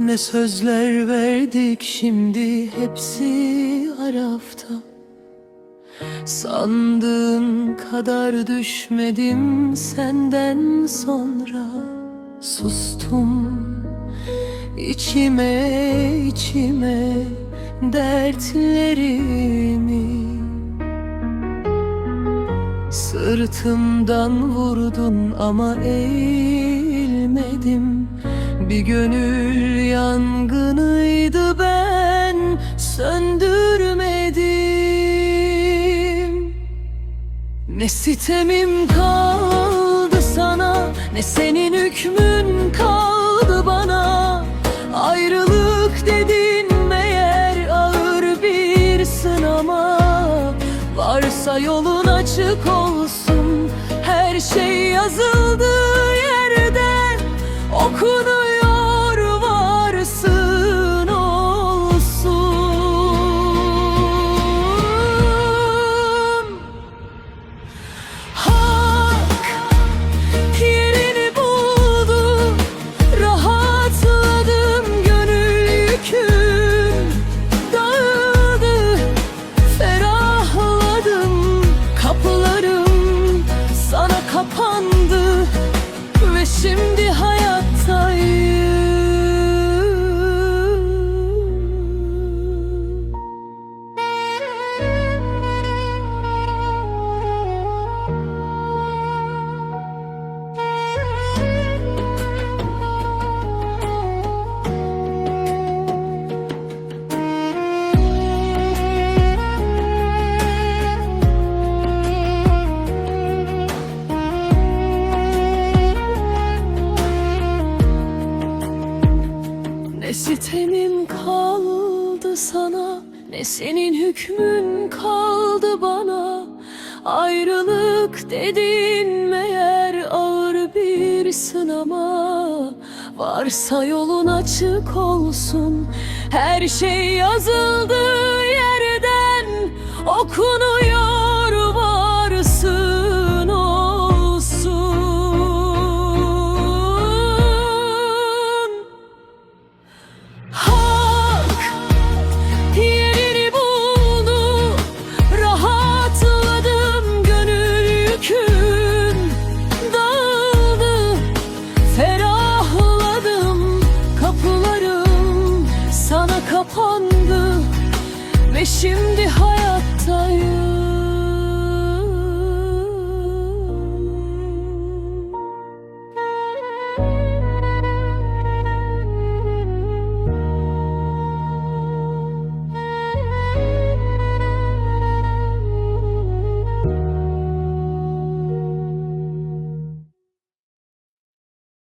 Ne sözler verdik şimdi hepsi arafta. Sandığın kadar düşmedim senden sonra. Sustum içime içime dertlerimi. Sırtımdan vurdun ama eğilmedim. Bir gönül yangınıydı ben söndürmedim. Ne sitemim kaldı sana Ne senin hükmün kaldı bana. Ayrılık dedin meğer ağır bir sınama. Varsa yolun açık olsun Her şey yazıldığı yerden Okunuyor Ne sitemim kaldı sana Ne senin hükmün kaldı bana. Ayrılık dedin meğer ağır bir sınama. Varsa yolun açık olsun Her şey yazıldığı yerden. Okunuyor kapandı Ve şimdi hayattayım